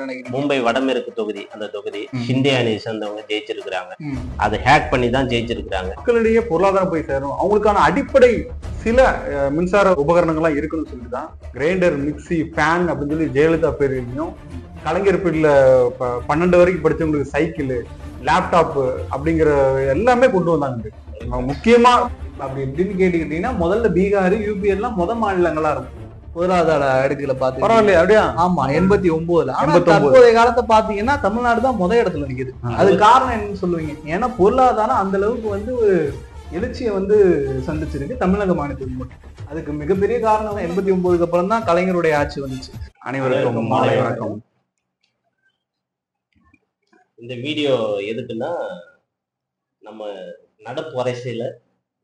என்ன நினைக்கிறீங்க? மும்பை வடமேற்கு தொகுதி அந்த தொகுதி. ஷிண்டே அணியை சேர்ந்தவங்க ஜெயிச்சிருக்கிறாங்க. அதை ஹேக் பண்ணி தான் ஜெயிச்சிருக்கிறாங்க. மக்களிடையே பொருளாதாரம் போய் சேரும். அவங்களுக்கான அடிப்படை சில மின்சார உபகரணங்கள்லாம் இருக்குன்னு சொல்லிட்டு தான் கிரைண்டர் மிக்ஸி ஃபேன் அப்படின்னு சொல்லி ஜெயலலிதா பேர்லையும் கலைஞர் பீரியட்ல பன்னெண்டு வரைக்கும் படிச்சவங்களுக்கு சைக்கிள் லேப்டாப் அப்படிங்கிற எல்லாமே கொண்டு வந்தாங்க. முக்கியமா அப்படி எப்படின்னு கேட்டுக்கிட்டீங்கன்னா முதல்ல பீகார் யூபி எல்லாம் முத மாநிலங்களா இருக்கும் பொருளாதார அடுக்குல பாத்து பரவாயில்லையா அப்படியா? ஆமா எண்பத்தி ஒன்பதுல ஆனா 89. தற்போதைய காலத்தை பாத்தீங்கன்னா தமிழ்நாடு தான் முத இடத்துல நிக்குது. அது காரணம் என்னன்னு சொல்லுவீங்க. ஏன்னா பொருளாதாரம் அந்த அளவுக்கு வந்து ஒரு எழுச்சியை வந்து சந்திச்சிருக்கு தமிழக மாநிலத்துக்கு மட்டும். அதுக்கு மிகப்பெரிய காரணம் எண்பத்தி ஒன்பதுக்கு அப்புறம் தான் கலைஞருடைய ஆட்சி வந்துச்சு. அனைவருக்கும் மாலை வணக்கம். இந்த வீடியோ எதுக்குன்னா நம்ம நடப்பு அரசியல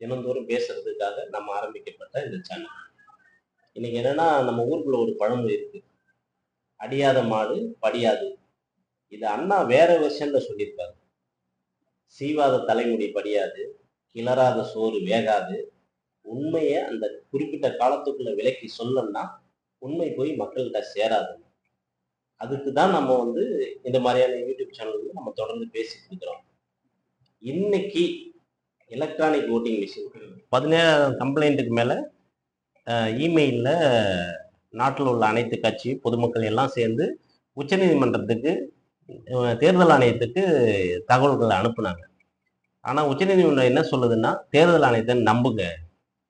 தினந்தோறும் பேசுறதுக்காக நம்ம ஆரம்பிக்கப்பட்ட இந்த சேனல் இன்னைக்கு என்னன்னா நம்ம ஊருக்குள்ள ஒரு பழமொழி இருக்கு. அடியாத மாடு படியாது. இது அண்ணா வேற விஷயம்ல சொல்லியிருக்காரு. சீவாத தலைமுடி படியாது கிளறாத சோறு வேகாது. உண்மையை அந்த குறிப்பிட்ட காலத்துக்குள்ள விலக்கி சொல்லணும்னா உண்மை போய் மக்கள்கிட்ட சேராது. அதுக்கு தான் நம்ம வந்து இந்த மாதிரியான யூடியூப் சேனல்கள் நம்ம தொடர்ந்து பேசிட்டு இருக்கிறோம். இன்னைக்கு எலக்ட்ரானிக் ஓட்டிங் மிஷின் பதினேழாயிரம் கம்ப்ளைண்ட்டுக்கு மேலே இமெயிலில் நாட்டில் உள்ள அனைத்து கட்சி பொதுமக்கள் எல்லாம் சேர்ந்து உச்சநீதிமன்றத்துக்கு தேர்தல் ஆணையத்துக்கு தகவல்களை அனுப்புனாங்க. ஆனால் உச்சநீதிமன்றம் என்ன சொல்லுதுன்னா தேர்தல் ஆணையத்தை நம்புங்க.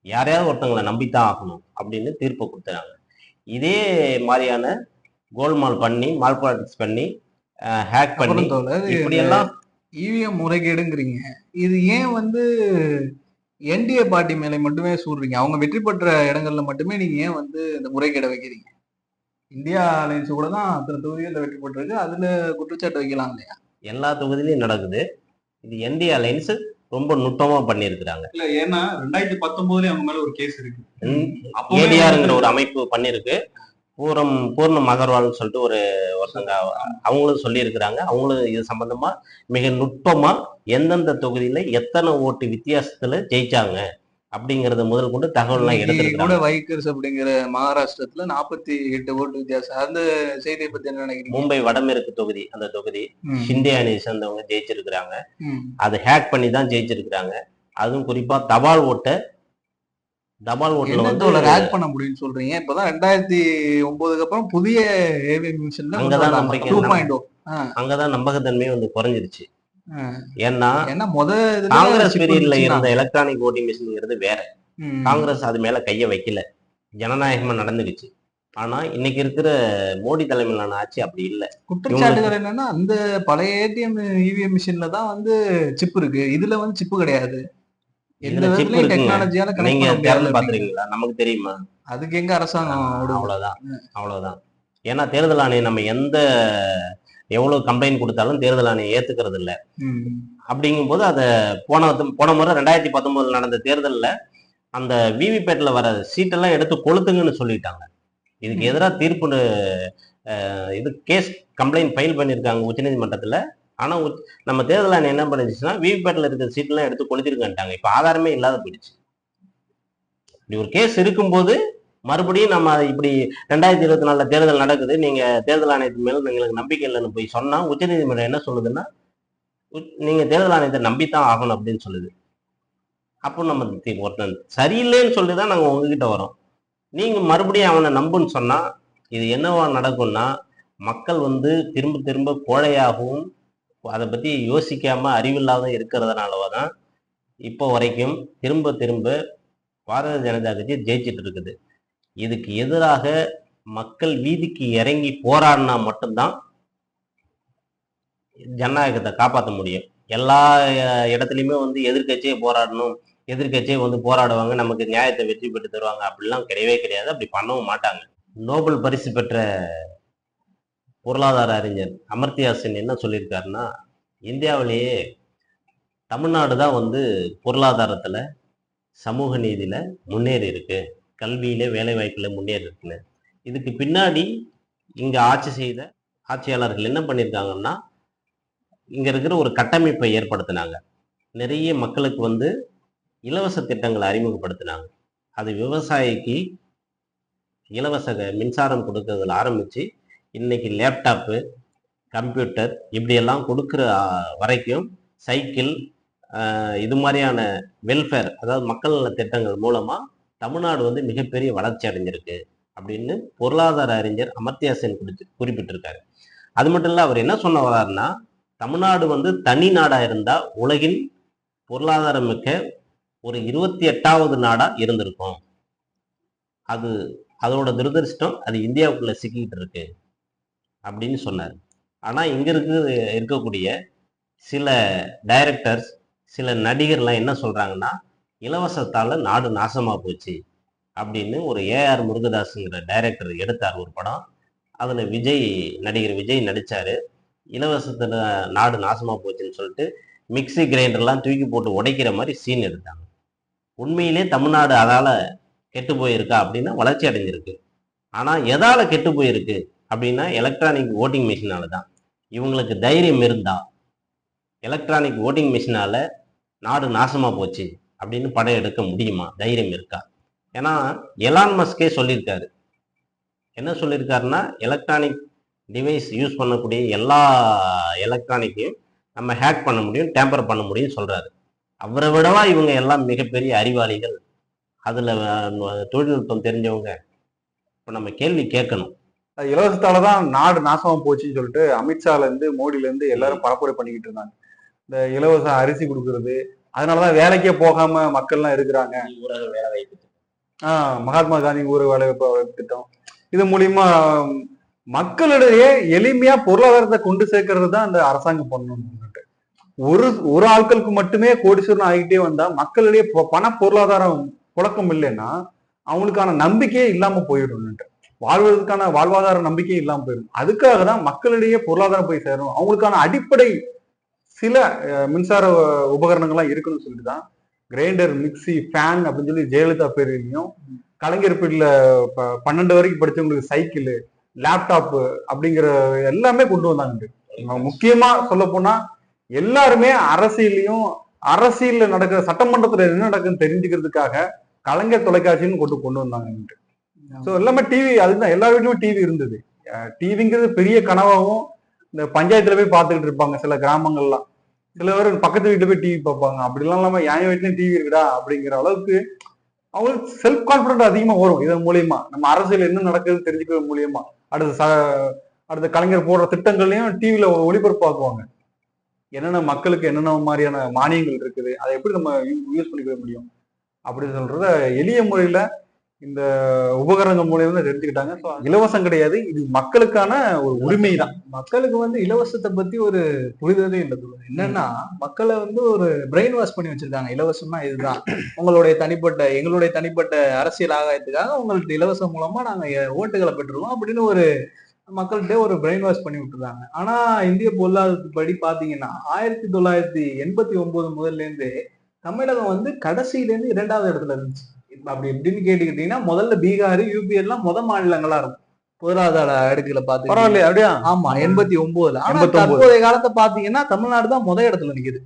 யாரையாவது ஒருத்தவங்களை நம்பித்தான் ஆகணும் அப்படின்னு தீர்ப்பு கொடுத்தாங்க இதே மாதிரியான கோல்மால் பண்ணி மால்பாலிட்டிக்ஸ் பண்ணி ஹேக் பண்ணி அப்புறம் தோழர் இப்படி எல்லாம் இவிஎம் முறைகேடுங்கிறீங்க. இது ஏன் வந்து என்டிஏ பார்ட்டி மேலே மட்டுமே சூடுறீங்க. அவங்க வெற்றி பெற்ற இடங்கள்ல மட்டுமே நீங்க ஏன் வந்து இந்த முறைகேடை வைக்கிறீங்க? இந்தியா அலைன்ஸ் கூட தான் அத்தனை தொகுதிகளில் வெற்றி பெற்றிருக்கு. அதுல குற்றச்சாட்டு வைக்கலாம் இல்லையா? எல்லா தொகுதியிலையும் நடக்குது. இது என்டி அலைன்ஸ் ரொம்ப நுட்பமா பண்ணியிருக்கிறாங்க. இல்ல ஏன்னா ரெண்டாயிரத்தி பத்தொன்பதுலயே அவங்க மேல ஒரு கேஸ் இருக்கு. ஏடிஆருங்கிற ஒரு அமைப்பு பண்ணியிருக்கு. பூரம் பூர்ணம் அகர்வால்னு சொல்லிட்டு ஒரு ஒருத்தங்க அவங்களும் சொல்லியிருக்கிறாங்க. அவங்களும் இது சம்பந்தமா மிக நுட்பமா எந்தெந்த தொகுதியில எத்தனை ஓட்டு வித்தியாசத்துல ஜெயிச்சாங்க அப்படிங்கறத முதல் கொண்டு தகவல்லாம் இன்னைக்கு கூட வைக்கர்ஸ் அப்படிங்கிற மகாராஷ்டிரத்துல நாற்பத்தி எட்டு ஓட்டு வித்தியாசம். அந்த செய்தியை பத்தி என்ன நினைக்கிறீங்க? மும்பை வடமேற்கு தொகுதி அந்த தொகுதி ஷிண்டே அணியை சேர்ந்தவங்க ஜெயிச்சிருக்கிறாங்க. அதை ஹேக் பண்ணி தான் ஜெயிச்சிருக்கிறாங்க. அதுவும் குறிப்பா தபால் ஓட்டை ஓட்டுல என்ன வந்து ஆட் பண்ண முடியும்னு சொல்றீங்க? இப்பதான் ரெண்டாயிரத்தி ஒன்பதுக்கு அப்புறம் புதிய ஏவிஎம் மிஷின்ல அங்கதான் நம்பிக்கை டூ பாயிண்ட் ஓ அங்கதான் நம்பகத்தன்மை வந்து குறைஞ்சிருச்சு. ஏன்னா ஏன்னா முத காங்கிரஸ் பீரியட்ல இருந்த எலக்ட்ரானிக் ஓட்டிங் மிஷின்ங்கிறது வேற. காங்கிரஸ் அது மேல கைய வைக்கல. ஜனநாயகமா நடந்துக்குச்சு. ஆனா இன்னைக்கு இருக்கிற மோடி தலைமையிலான ஆட்சி அப்படி இல்ல. குற்றச்சாட்டுகள் என்னன்னா அந்த பழைய ஏடிஎம் இவிஎம் மிஷின்ல தான் வந்து சிப் இருக்கு. இதுல வந்து சிப் கிடையாது. நீங்க திறந்து பாத்துறீங்களா நமக்கு தெரியுமா? அதுக்கு எங்க அரசாங்கம்? அவ்வளவுதான். அவ்வளவுதான். ஏன்னா தேர்தல் ஆணையம் நம்ம எந்த எவ்வளவு கம்ப்ளைண்ட் கொடுத்தாலும் தேர்தல் ஆணையம் ஏத்துக்கிறது இல்ல ம். அப்படிங்கும்போது அதை போன போன முறை ரெண்டாயிரத்தி பத்தொன்பதுல நடந்த தேர்தல்ல அந்த விவிபேட்ல வர சீட்டெல்லாம் எடுத்து கொளுத்துங்கன்னு சொல்லிட்டாங்க. இதுக்கு எதிராக தீர்ப்பு இது கேஸ் கம்ப்ளைண்ட் ஃபைல் பண்ணியிருக்காங்க உச்சநீதிமன்றத்துல. ஆனா நம்ம தேர்தல் ஆணையம் என்ன பண்ணிச்சுன்னா விவிபேட்ல இருக்கிற சீட்டெல்லாம் எடுத்து கொளுத்திருக்கேன்ட்டாங்க. இப்ப ஆதாரமே இல்லாத போயிடுச்சு. இப்படி ஒரு கேஸ் இருக்கும்போது மறுபடியும் நம்ம இப்படி ரெண்டாயிரத்தி இருபத்தி நாலுல தேர்தல் நடக்குது. நீங்க தேர்தல் ஆணையத்தின் மேல எங்களுக்கு நம்பிக்கை இல்லைன்னு போய் சொன்னா உச்சநீதிமன்றம் என்ன சொல்லுதுன்னா உச்- நீங்க தேர்தல் ஆணையத்தை நம்பித்தான் ஆகணும் அப்படின்னு சொல்லுது. அப்போ நம்ம ஒருத்தன் சரியில்லைன்னு சொல்லி தான் நாங்கள் உங்ககிட்ட வரோம். நீங்கள் மறுபடியும் அவனை நம்புன்னு சொன்னால் இது என்னவா நடக்கும்னா மக்கள் வந்து திரும்ப திரும்ப கோழையாகவும் அதை பத்தி யோசிக்காம அறிவில்லாத இருக்கிறதுனால தான் இப்போ வரைக்கும் திரும்ப திரும்ப பாரதிய ஜனதா கட்சி ஜெயிச்சிட்டு இருக்குது. இதுக்கு எதிராக மக்கள் வீதிக்கு இறங்கி போராடினா மட்டும்தான் ஜனநாயகத்தை காப்பாற்ற முடியும். எல்லா இடத்துலையுமே வந்து எதிர்க்கட்சியே போராடணும் எதிர்க்கட்சியே வந்து போராடுவாங்க நமக்கு நியாயத்தை வெற்றி பெற்று தருவாங்க அப்படிலாம் கிடையவே கிடையாது. அப்படி பண்ணவும் மாட்டாங்க. நோபல் பரிசு பெற்ற பொருளாதார அறிஞர் அமர்த்தியாசன் என்ன சொல்லியிருக்காருன்னா இந்தியாவிலேயே தமிழ்நாடு தான் வந்து பொருளாதாரத்தில் சமூக நீதியில் முன்னேறி இருக்கு. கல்வியில வேலைவாய்ப்பில் முன்னேறி இருக்குன்னு. இதுக்கு பின்னாடி இங்கே ஆட்சி செய்த ஆட்சியாளர்கள் என்ன பண்ணியிருக்காங்கன்னா இங்கே இருக்கிற ஒரு கட்டமைப்பை ஏற்படுத்தினாங்க. நிறைய மக்களுக்கு வந்து இலவச திட்டங்களை அறிமுகப்படுத்தினாங்க. அது விவசாயிக்கு இலவச மின்சாரம் கொடுக்கறதுல ஆரம்பித்து இன்னைக்கு லேப்டாப்பு கம்ப்யூட்டர் இப்படியெல்லாம் கொடுக்குற வரைக்கும் சைக்கிள் இது மாதிரியான வெல்ஃபேர் அதாவது மக்கள் நல திட்டங்கள் மூலமாக தமிழ்நாடு வந்து மிகப்பெரிய வளர்ச்சி அடைஞ்சிருக்கு அப்படின்னு பொருளாதார அறிஞர் அமர்த்தியா சென் குறித்து குறிப்பிட்டிருக்காரு. அது மட்டும் இல்லை அவர் என்ன சொன்ன வர்றாருன்னா தமிழ்நாடு வந்து தனி நாடாக இருந்தால் உலகின் பொருளாதாரம் மிக்க ஒரு இருபத்தி எட்டாவது நாடாக இருந்திருக்கும். அது அதோட துரதிருஷ்டம் அது இந்தியாவுக்குள்ளே சிக்கிக்கிட்டு இருக்கு. அப்படின்னு சொன்னார். ஆனால் இங்கே இருக்கு இருக்கக்கூடிய சில டைரக்டர்ஸ் சில நடிகர்லாம் என்ன சொல்கிறாங்கன்னா இலவசத்தால் நாடு நாசமா போச்சு அப்படின்னு ஒரு ஏஆர் முருகதாஸுங்கிற டைரக்டர் எடுத்தார் ஒரு படம். அதில் விஜய் நடிகர் விஜய் நடித்தார் இலவசத்தில் நாடு நாசமா போச்சுன்னு சொல்லிட்டு மிக்ஸி கிரைண்டர்லாம் தூக்கி போட்டு உடைக்கிற மாதிரி சீன் எடுத்தாங்க. உண்மையிலே தமிழ்நாடு அதால் கெட்டு போயிருக்கா அப்படின்னா வளர்ச்சி அடைஞ்சிருக்கு. ஆனால் எதால் கெட்டு போயிருக்கு? அப்படின்னா எலக்ட்ரானிக் ஓட்டிங் மிஷினால தான் இவங்களுக்கு தைரியம் இருந்தா எலக்ட்ரானிக் ஓட்டிங் மிஷினால நாடு நாசமாக போச்சு அப்படின்னு படம் எடுக்க முடியுமா? தைரியம் இருக்கா? ஏன்னா எலான் மஸ்கே சொல்லியிருக்காரு. என்ன சொல்லியிருக்காருன்னா எலக்ட்ரானிக் டிவைஸ் யூஸ் பண்ணக்கூடிய எல்லா எலக்ட்ரானிக்கையும் நம்ம ஹேக் பண்ண முடியும் டேம்பர் பண்ண முடியும் சொல்கிறாரு அவரை விடவா இவங்க எல்லாம் மிகப்பெரிய அறிவாளிகள்? அதில் தொழில்நுட்பம் தெரிஞ்சவங்க. இப்போ நம்ம கேள்வி கேட்கணும். இலவசத்தால தான் நாடு நாசமா போச்சுன்னு சொல்லிட்டு அமித்ஷால இருந்து மோடில இருந்து எல்லாரும் பரப்புரை பண்ணிக்கிட்டு இருந்தாங்க. இந்த இலவச அரிசி கொடுக்கறது அதனாலதான் வேலைக்கே போகாம மக்கள்லாம் இருக்கிறாங்க. வேலை ஆஹ் மகாத்மா காந்தி ஊரக வேலை வாய்ப்பு திட்டம். இது மூலியமா மக்களிடையே எளிமையா பொருளாதாரத்தை கொண்டு சேர்க்கறது தான் அந்த அரசாங்கம் பண்ணணும் ஒரு ஒரு ஆட்களுக்கு மட்டுமே கோடீஸ்வரன் ஆகிட்டே வந்தா மக்களிடையே பண பொருளாதாரம் புழக்கம் இல்லைன்னா அவங்களுக்கான நம்பிக்கையே இல்லாம போயிடும் வாழ்வதற்கான வாழ்வாதார நம்பிக்கை இல்லாமல் போயிடும். அதுக்காக தான் மக்களிடையே பொருளாதாரம் போய் சேரும் அவங்களுக்கான அடிப்படை சில மின்சார உபகரணங்கள்லாம் இருக்குன்னு சொல்லிட்டு தான் கிரைண்டர் மிக்சி ஃபேன் அப்படின்னு சொல்லி ஜெயலலிதா பேர்லையும் கலைஞர் பீரியட்ல ப- பன்னெண்டு வரைக்கும் படிச்சவங்களுக்கு சைக்கிள் லேப்டாப் அப்படிங்கிற எல்லாமே கொண்டு வந்தாங்க. முக்கியமா சொல்ல போனா எல்லாருமே அரசியலையும் அரசியல்ல நடக்கிற சட்டமன்றத்துல என்ன நடக்குன்னு தெரிஞ்சுக்கிறதுக்காக கலைஞர் தொலைக்காட்சின்னு கொண்டு கொண்டு வந்தாங்க ஸோ எல்லாமே டிவி அதுதான் எல்லா வீட்லயும் டிவி இருந்தது. டிவிங்கிறது பெரிய கனவாகவும் இந்த பஞ்சாயத்துல போய் பார்த்துக்கிட்டு இருப்பாங்க சில கிராமங்கள்லாம். சில பேர் பக்கத்து வீட்டுல போய் டிவி பார்ப்பாங்க. அப்படிலாம் இல்லாம என் வீட்லயும் டிவி இருக்குடா அப்படிங்கிற அளவுக்கு அவங்களுக்கு செல்ஃப் கான்பிடன்ட் அதிகமா வரும் இதன் மூலியமா. நம்ம அரசியல் என்ன நடக்குதுன்னு தெரிஞ்சுக்கிறது மூலியமா. அடுத்த அடுத்த கலைஞர் போடுற திட்டங்கள்லயும் டிவியில ஒளிபரப்பாக்குவாங்க. என்னென்ன மக்களுக்கு என்னென்ன மாதிரியான மானியங்கள் இருக்குது அதை எப்படி நம்ம யூஸ் பண்ணிக்க முடியும்? அப்படின்னு சொல்றத எளிய முறையில இந்த உபகரணங்கள் மூலியமா தெரிஞ்சுக்கிட்டாங்க. ஸோ இலவசம் கிடையாது. இது மக்களுக்கான ஒரு உரிமை தான் மக்களுக்கு வந்து இலவசத்தை பத்தி ஒரு புரிதலே இல்லை என்னன்னா மக்களை வந்து ஒரு பிரெயின் வாஷ் பண்ணி வச்சிருக்காங்க. இலவசம்னா இதுதான். உங்களுடைய தனிப்பட்ட எங்களுடைய தனிப்பட்ட அரசியல் ஆகாயத்துக்காக உங்களுக்கு இலவசம் மூலமா நாங்க ஓட்டுகளை பெற்றுருவோம் அப்படின்னு ஒரு மக்கள்கிட்ட ஒரு பிரெயின் வாஷ் பண்ணி விட்டுருக்காங்க. ஆனா இந்திய பொருளாதாரத்துப்படி பாத்தீங்கன்னா ஆயிரத்தி தொள்ளாயிரத்தி எண்பத்தி ஒன்பது முதல்ல இருந்து தமிழகம் வந்து கடைசியில இருந்து இரண்டாவது இடத்துல இருந்துச்சு. அப்படி எப்படின்னு கேட்டுக்கிட்டீங்கன்னா முதல்ல பீகார் யூபி எல்லாம் முத மாநிலங்களா இருக்கும். பொருளாதார அடுக்குல பாத்து பரவாயில்லையா அப்படியா? ஆமா எண்பத்தி ஒன்பதுல ஆனா 89. தற்போதைய காலத்தை பாத்தீங்கன்னா தமிழ்நாடு தான் முத இடத்துல நிக்குது.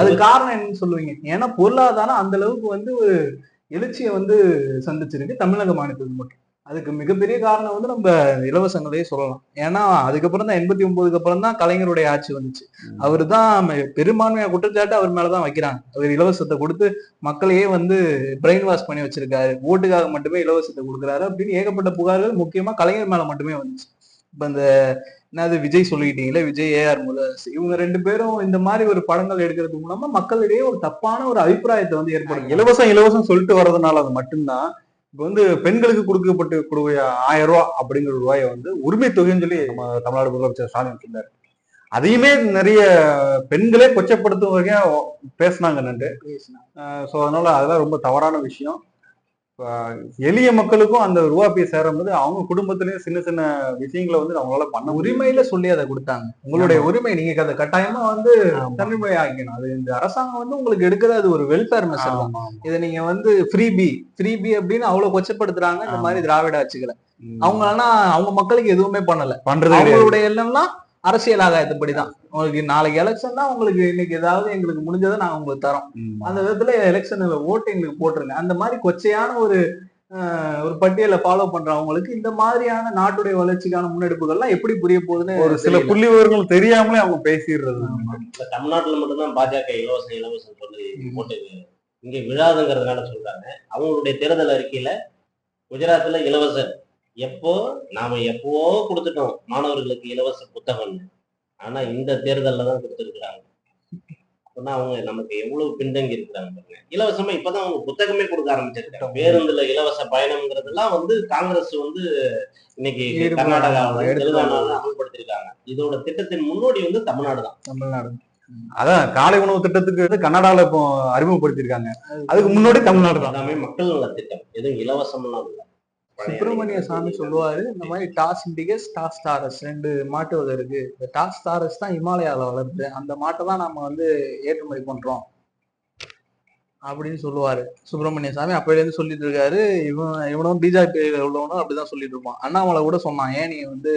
அது காரணம் என்னன்னு சொல்லுவீங்க. ஏன்னா பொருளாதாரம் அந்த அளவுக்கு வந்து ஒரு எழுச்சியை வந்து சந்திச்சிருக்கு தமிழக மாநிலத்துக்கு மட்டும். அதுக்கு மிகப்பெரிய காரணம் வந்து நம்ம இலவசங்களே சொல்லலாம். ஏன்னா அதுக்கப்புறம் தான் எண்பத்தி ஒன்பதுக்கு அப்புறம் தான் கலைஞருடைய ஆட்சி வந்துச்சு. அவர் தான் பெரும்பான்மையா குற்றச்சாட்டு அவர் மேலதான் வைக்கிறாங்க. அவர் இலவசத்தை கொடுத்து மக்களையே வந்து பிரெயின் வாஷ் பண்ணி வச்சிருக்காரு. ஓட்டுக்காக மட்டுமே இலவசத்தை கொடுக்குறாரு அப்படின்னு ஏகப்பட்ட புகார்கள் முக்கியமா கலைஞர் மேல மட்டுமே வந்துச்சு. இப்ப இந்த என்னது விஜய் சொல்லிக்கிட்டீங்களே விஜய் ஏஆர் முருகதாஸ் இவங்க ரெண்டு பேரும் இந்த மாதிரி ஒரு படங்கள் எடுக்கிறது மூலமா மக்களிடையே ஒரு தப்பான ஒரு அபிப்பிராயத்தை வந்து ஏற்படுத்தி இலவசம் இலவசம் சொல்லிட்டு வர்றதுனால அது மட்டும்தான் இப்ப வந்து பெண்களுக்கு கொடுக்கப்பட்டு கொடுக்க ஆயிரம் ரூபாய் அப்படிங்கிற ரூபாயை வந்து உரிமை தொகைன்னு சொல்லி நம்ம தமிழ்நாடு முதலமைச்சர் ஸ்டாலின் சொன்னார் அதையுமே நிறைய பெண்களே கொச்சப்படுத்தும் வகையா பேசினாங்கன்னு ஸோ அதனால அதெல்லாம் ரொம்ப தவறான விஷயம். எளிய மக்களுக்கும் அந்த ரூபா போய் சேரும்போது அவங்க குடும்பத்திலயும் சின்ன சின்ன விஷயங்களை வந்து அவங்களால பண்ண உரிமையில சொல்லி அதை கொடுத்தாங்க. உங்களுடைய. உரிமை நீங்க அதை கட்டாயமா வந்து ஆமா. தன்னிமை ஆக்கணும் அது இந்த அரசாங்கம் வந்து உங்களுக்கு எடுக்கிறது ஒரு வெல்ஃபேர் மெஷர் தான். இதை நீங்க வந்து ஃப்ரீ பி ஃப்ரீ பி அப்படின்னு அவ்வளவு கொச்சப்படுத்துறாங்க. இந்த மாதிரி திராவிட ஆட்சிகளை. அவங்க ஆனா அவங்க மக்களுக்கு எதுவுமே பண்ணல. பண்றது அவங்களுடைய எண்ணம்லாம் அரசியல் ஆகாயத்துப்படிதான் உங்களுக்கு நாளைக்கு எலெக்ஷன் தான் உங்களுக்கு இன்னைக்கு ஏதாவது எங்களுக்கு முடிஞ்சதை நாங்க உங்களுக்கு தரோம். அந்த விதத்துல எலெக்ஷன்ல ஓட்டு எங்களுக்கு போட்டுருங்க. அந்த மாதிரி கொச்சையான ஒரு ஒரு பட்டியலை ஃபாலோ பண்றவங்களுக்கு இந்த மாதிரியான நாட்டுடைய வளர்ச்சிக்கான முன்னெடுப்புகள்லாம் எப்படி புரிய போகுதுன்னு ஒரு சில. புள்ளி விவரங்கள் தெரியாமலே அவங்க பேசிடுறது. இப்ப தமிழ்நாட்டுல மட்டும்தான் பாஜக இலவசம் இலவசம் சொல்லி ம். போட்டு இங்க விழாதுங்கிறதுனால சொல்றாங்க. அவங்களுடைய தேர்தல் அறிக்கையில குஜராத்ல இலவசம். எப்போ? நாம எப்பவோ கொடுத்துட்டோம். மாணவர்களுக்கு இலவச புத்தகம்னு ஆனா இந்த தேர்தல்ல தான் கொடுத்துருக்குறாங்க. அவங்க நமக்கு எவ்வளவு பின்தங்கி இருக்கிறாங்க பாருங்க. இலவசமா இப்பதான் அவங்க புத்தகமே கொடுக்க ஆரம்பிச்சிருக்காங்க. பேருந்துல இலவச பயணம்ங்கிறதெல்லாம் வந்து காங்கிரஸ் வந்து இன்னைக்கு கர்நாடகாவில் தெலுங்கானாவில் அமல்படுத்திருக்காங்க. இதோட திட்டத்தின் முன்னோடி வந்து தமிழ்நாடு தான். தமிழ்நாடு. அதான் காலை உணவு திட்டத்துக்கு வந்து கன்னடால இப்போ அறிமுகப்படுத்திருக்காங்க அதுக்கு முன்னாடி தமிழ்நாடு தான். மக்கள் நல திட்டம் எதுவும் இலவசம்லாம் இல்லை. சுப்பிரமணிய சாமி சொல்லுவாரு இந்த மாதிரி டாஸ் இண்டிகஸ் டாஸ் டாரஸ் ரெண்டு மாட்டு வகை இருக்கு. இந்த டாஸ் டாரஸ் தான் இமாலயால வளருது. அந்த மாட்டை தான் நம்ம வந்து ஏற்றுமதி பண்றோம் அப்படின்னு சொல்லுவாரு. சுப்பிரமணிய சாமி அப்பையில இருந்து சொல்லிட்டு இருக்காரு. இவன் இவனும் பிஜேபி உள்ளவனும் அப்படிதான் சொல்லிட்டு இருப்பான். அண்ணாமலை கூட சொன்னான் ஏன் நீ வந்து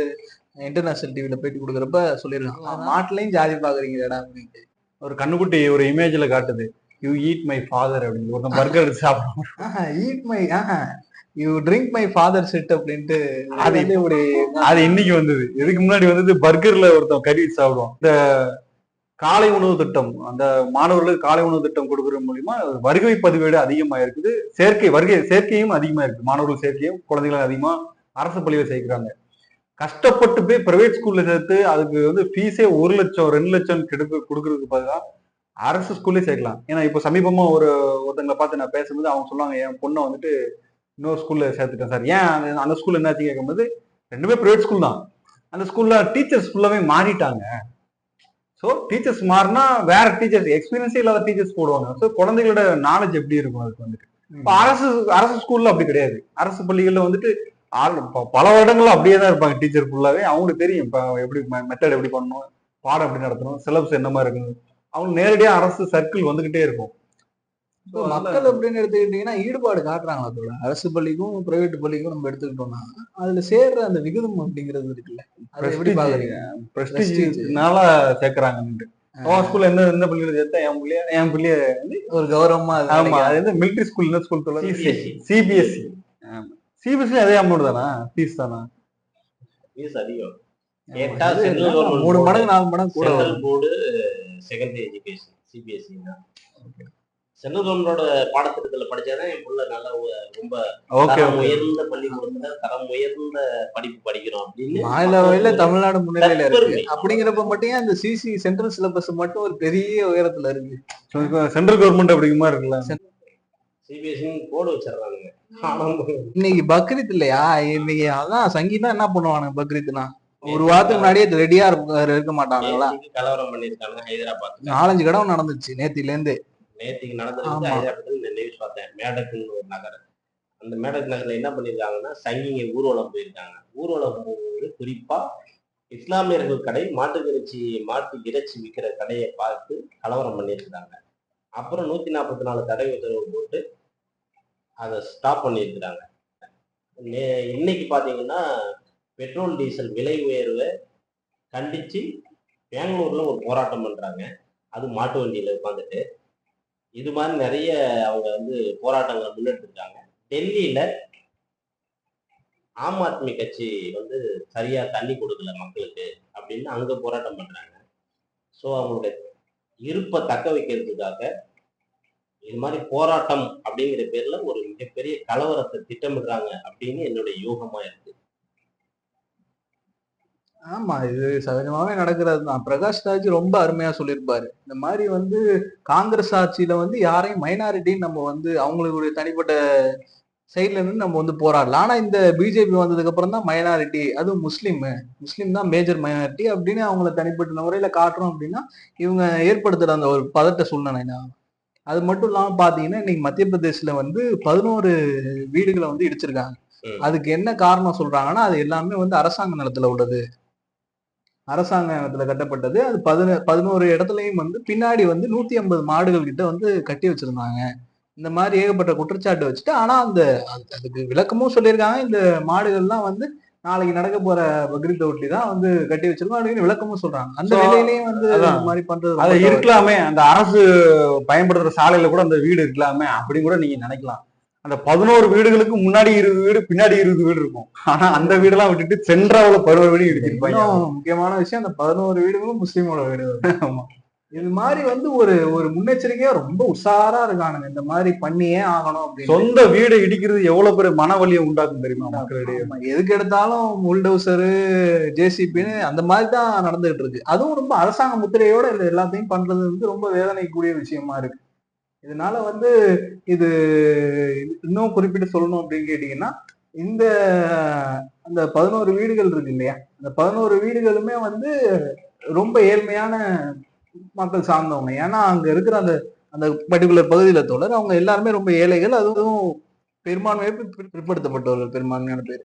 இன்டர்நேஷனல் டிவில பேட்டி கொடுக்குறப்ப சொல்லியிருக்கான்? மாட்டுலயும் ஜாதி பாக்குறீங்கடா அப்படின்ட்டு. ஒரு கண்ணுக்குட்டி ஒரு இமேஜ்ல காட்டுது. யூ ஈட் மை ஃபாதர் அப்படின்னு. ஒருத்தன் பர்கர் எடுத்து சாப்பிடுறான் eat my you drink my father said அப்படின்ட்டு அது ஒரு அது இன்னைக்கு வந்தது. இதுக்கு முன்னாடி வந்தது பர்கர்ல ஒருத்தன் கறி வச்சு சாப்பிடுவான். இந்த காலை உணவு திட்டம் அந்த மாணவர்களுக்கு காலை உணவு திட்டம் கொடுக்கறது மூலியமா வருகை பதிவேடு அதிகமா இருக்குது. சேர்க்கை வருகை சேர்க்கையும் அதிகமா இருக்கு. மாணவர்கள் சேர்க்கையும் குழந்தைகள் அதிகமா அரசு பள்ளியில சேர்க்கிறாங்க. கஷ்டப்பட்டு போய் பிரைவேட் ஸ்கூல்ல சேர்த்து அதுக்கு வந்து ஃபீஸே ஒரு லட்சம் ரெண்டு லட்சம் கெடுக்க கொடுக்கறதுக்கு பதிலாக அரசு ஸ்கூல்லே சேர்க்கலாம். ஏன்னா இப்போ சமீபமா ஒரு ஒருத்தங்களை பார்த்து நான் பேசும்போது அவங்க சொல்லுவாங்க என் பொண்ணை வந்துட்டு இன்னொரு ஸ்கூல்ல சேர்த்துட்டேன் சார் ஏன்? அந்த- அந்த ஸ்கூல்ல என்னாச்சு கேட்கும்போது ரெண்டுமே பிரைவேட் ஸ்கூல் தான். அந்த ஸ்கூல்ல டீச்சர்ஸ் ஃபுல்லாவே மாறிட்டாங்க. ஸோ டீச்சர்ஸ் மாறினா வேற டீச்சர்ஸ் எக்ஸ்பீரியன்ஸே இல்லாத டீச்சர்ஸ் போடுவாங்க. ஸோ குழந்தைகளோட நாலேஜ் எப்படி இருக்கும் அதுக்கு வந்துட்டு? இப்போ அரசு அரசு ஸ்கூல்ல அப்படி கிடையாது. அரசு பள்ளிகள்ல வந்துட்டு பல வருடங்களும் அப்படியே தான் இருப்பாங்க டீச்சர் ஃபுல்லாவே அவங்களுக்கு தெரியும் இப்போ எப்படி மெத்தட் எப்படி பண்ணணும் பாடம் எப்படி நடத்தணும் சிலபஸ் என்ன மாதிரி இருக்கணும். அவங்க நேரடியா அரசு சர்க்கிள் வந்துகிட்டே இருக்கும். மக்கள் அப்படின்னு எடுத்துக்கிட்டீங்கன்னா ஈடுபாடு காட்டுறாங்க அதோட அரசு பள்ளிக்கும் பிரைவேட் பள்ளிக்கும் நம்ம எடுத்துக்கிட்டோம்னா அதுல சேர்ற அந்த விகிதம் அப்படிங்கிறது இருக்குல்ல. அதை எப்படி பாக்குறீங்க பிரஸ்டீஜ்னால உன் ஸ்கூல்ல எந்த எந்த பள்ளியில சேர்த்தா என் பிள்ளைய என் பிள்ளைய ஒரு கௌரவமா அது ஆமா. அது வந்து மிலிட்டரி ஸ்கூல் என்ன ஸ்கூல் சொல்ல CBSE. சிபிஎஸ்சி சிபிஎஸ்சி அதே அமௌண்ட் தானா? ஃபீஸ் தானா? ஃபீஸ் அதிகம். மூணு. மடங்கு நாலு மடங்கு கூட. போர்டு செகண்டரி எஜுகேஷன் சிபிஎஸ்சி தான். கவர்மெண்டோட பாடத்திட்டத்துல படிச்சாதான் என் புள்ள நல்லா ரொம்ப உயர்ந்த பள்ளிக்கூடத்துல தரம் உயர்ந்த படிப்பு படிக்கிறோம் அப்படின்னு மாநில வகையில தமிழ்நாடு முன்னிலையில இருக்கு. அப்படிங்கிறப்ப மட்டும் இந்த சிசி சென்ட்ரல் சிலபஸ் மட்டும் ஒரு பெரிய உயரத்துல இருக்கு? சென்ட்ரல் கவர்மெண்ட் அப்படிங்கிற மாதிரி இருக்குல்ல? சிபிஎஸ்சி போர்டு வச்சிடறாங்க இன்னைக்கு பக்ரீத் இல்லையா? இன்னைக்கு அதான் சங்கீதம் என்ன பண்ணுவானுங்க பக்ரீத்னா? ஒரு வாரத்துக்கு முன்னாடியே ரெடியா இருக்க மாட்டாங்களா கலவரம் பண்ணிருக்காங்க ஹைதராபாத் நாலஞ்சு கடவை நடந்துச்சு நேத்தில இருந்து நேத்திக்கு நடந்திருக்கு இந்த நியூஸ் பார்த்தேன். மேடக்குன்னு ஒரு நகரம். அந்த மேடக் நகர்ல என்ன பண்ணிருக்காங்கன்னா சங்கிங்க ஊர்வலம் போயிருக்காங்க. ஊர்வலம் போகும்போது குறிப்பா இஸ்லாமியர்கள் கடை மாட்டுக்கிறைச்சி மாட்டு இறைச்சி விற்கிற கடையை பார்த்து கலவரம் பண்ணியிருக்கிறாங்க. அப்புறம் நூத்தி நாற்பத்தி நாலு தடை உத்தரவு போட்டு அதை ஸ்டாப் பண்ணியிருக்கிறாங்க. இன்னைக்கு பாத்தீங்கன்னா பெட்ரோல் டீசல் விலை உயர்வை கண்டிச்சு பெங்களூர்ல ஒரு போராட்டம் பண்றாங்க. அது மாட்டு வண்டியில உட்காந்துட்டு இது மாதிரி நிறைய அவங்க வந்து போராட்டங்களை முன்னெடுத்திருக்காங்க. டெல்லியில ஆம் ஆத்மி கட்சி வந்து சரியா தண்ணி கொடுக்கல மக்களுக்கு அப்படின்னு அங்க போராட்டம் பண்றாங்க. ஸோ அவங்களுடைய இருப்பை தக்க வைக்கிறதுக்காக இது மாதிரி போராட்டம் அப்படிங்கிற பேர்ல ஒரு மிகப்பெரிய கலவரத்தை திட்டமிடுறாங்க அப்படின்னு என்னுடைய யூகமா இருக்கு. ஆமா இது சகஜமாவே நடக்கிறது தான். பிரகாஷ் ராஜ் ரொம்ப அருமையா சொல்லியிருப்பாரு. இந்த மாதிரி வந்து காங்கிரஸ் ஆட்சியில வந்து யாரையும் மைனாரிட்டின்னு நம்ம வந்து அவங்களுடைய தனிப்பட்ட சைட்ல இருந்து நம்ம வந்து போராடலாம். ஆனா இந்த பிஜேபி வந்ததுக்கு அப்புறம் தான் மைனாரிட்டி அதுவும் முஸ்லீம் முஸ்லீம் தான் மேஜர் மைனாரிட்டி அப்படின்னு அவங்கள தனிப்பட்ட முறையில காட்டுறோம் அப்படின்னா இவங்க ஏற்படுத்துற அந்த ஒரு பதட்ட சூழ்நிலை தான். அது மட்டும் இல்லாம பாத்தீங்கன்னா இன்னைக்கு மத்திய பிரதேஷ்ல வந்து பதினோரு வீடுகளை வந்து இடிச்சிருக்காங்க. அதுக்கு என்ன காரணம் சொல்றாங்கன்னா அது எல்லாமே வந்து அரசாங்க நிலத்துல உள்ளது. அரசாங்கத்துல கட்டப்பட்டது. அது பதின பதினோரு இடத்துலயும் வந்து பின்னாடி வந்து நூத்தி ஐம்பது மாடுகள் கிட்ட வந்து கட்டி வச்சிருந்தாங்க. இந்த மாதிரி ஏகப்பட்ட குற்றச்சாட்டு வச்சுட்டு ஆனா அந்த அது- அதுக்கு விளக்கமும் சொல்லியிருக்காங்க. இந்த மாடுகள்லாம் வந்து நாளைக்கு நடக்க போற பக்ரீத் ஒட்டி தான் வந்து கட்டி வச்சிருக்கோம். அப்படின்னு விளக்கமும் சொல்றாங்க. அந்த நிலையிலயும் வந்து மாதிரி பண்றது அது. இருக்கலாமே. அந்த அரசு பயன்படுத்துற சாலையில கூட அந்த வீடு இருக்கலாமே. அப்படி கூட நீங்க நினைக்கலாம். அந்த பதினோரு வீடுகளுக்கு முன்னாடி இருபது வீடு பின்னாடி இருபது வீடு இருக்கும். ஆனா அந்த வீடெல்லாம் விட்டுட்டு சென்ட்ராவுல பதினோரு வீடு இடிச்சிருப்பாங்க. முக்கியமான விஷயம் அந்த பதினோரு வீடுகளும் முஸ்லீமோட வீடு ஆமா. இது மாதிரி வந்து ஒரு ஒரு முன்னெச்சரிக்கையா ரொம்ப உஷாரா இருக்கானுங்க. இந்த மாதிரி பண்ணியே ஆகணும் அப்படின்னு. சொந்த வீடை இடிக்கிறது எவ்வளவு பெரிய மனவலியை உண்டாக்கும் தெரியுமா மக்களிடையே? எதுக்கு எடுத்தாலும் முல்டோசரு ஜேசிபின்னு அந்த மாதிரி தான் நடந்துகிட்டு இருக்கு. அதுவும் ரொம்ப அரசாங்க முத்திரையோட எல்லாத்தையும் பண்றது வந்து ரொம்ப வேதனைக்குரிய விஷயமா இருக்கு. இதனால வந்து இது இன்னும் குறிப்பிட்டு சொல்லணும் அப்படின்னு கேட்டீங்கன்னா இந்த அந்த பதினோரு வீடுகள் இருக்கு இல்லையா? அந்த பதினோரு வீடுகளுமே வந்து ரொம்ப ஏழ்மையான மக்கள் சார்ந்தவங்க. ஏன்னா அங்க இருக்கிற அந்த அந்த பர்டிகுலர் பகுதியில தோழர் அவங்க எல்லாருமே ரொம்ப ஏழைகள். அதுவும் பெரும்பான்மையை பிற்படுத்தப்பட்டவர்கள் பெரும்பான்மையான பேர்.